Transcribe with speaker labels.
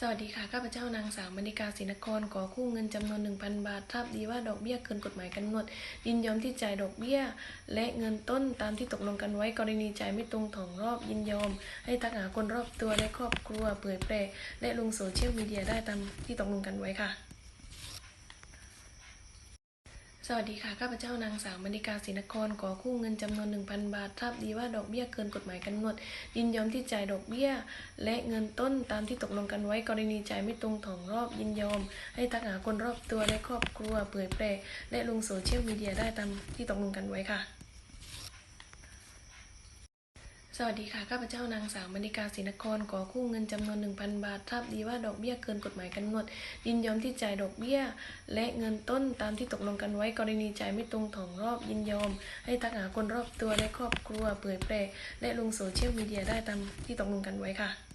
Speaker 1: สวัสดีค่ะ ข้าพเจ้านางสาวมณิกาศรีนครขอคู่เงินจำนวน 1,000 บาททราบดีว่าดอกเบี้ยเกินกฎหมายกำหนด ยินยอมที่จ่ายดอกเบี้ย และเงินต้นตามที่ตกลงกันไว้กรณีจ่ายไม่ตรงถ่องรอบยินยอม ให้ทักหาคนรอบตัวและครอบครัวเผยแพร่และลงโซเชียลมีเดียได้ตามที่ตกลงกันไว้ค่ะ สวัสดีค่ะ ข้าพเจ้านางสาวมณิกาศรีนครขอคู่เงินจำนวน 1,000 บาททราบดีว่าดอกเบี้ยเกินกฎหมายกำหนด ยินยอมที่จ่ายดอกเบี้ย และเงินต้นตามที่ตกลงกันไว้กรณีจ่ายไม่ตรงถ่องรอบยินยอม ให้ทักหาคนรอบตัวและครอบครัวเผยแพร่และลงโซเชียลมีเดียได้ตามที่ตกลงกันไว้ค่ะ สวัสดีค่ะ ข้าพเจ้านางสาวมณิกาศรีนครขอคู่เงินจำนวน 1,000 บาททราบดีว่าดอกเบี้ยเกินกฎหมายกำหนด ยินยอมที่จ่ายดอกเบี้ย และเงินต้นตามที่ตกลงกันไว้กรณีจ่ายไม่ตรงถ่องรอบยินยอม ให้ทักหาคนรอบตัวและครอบครัวเผยแพร่และลงโซเชียลมีเดียได้ตามที่ตกลงกันไว้ค่ะ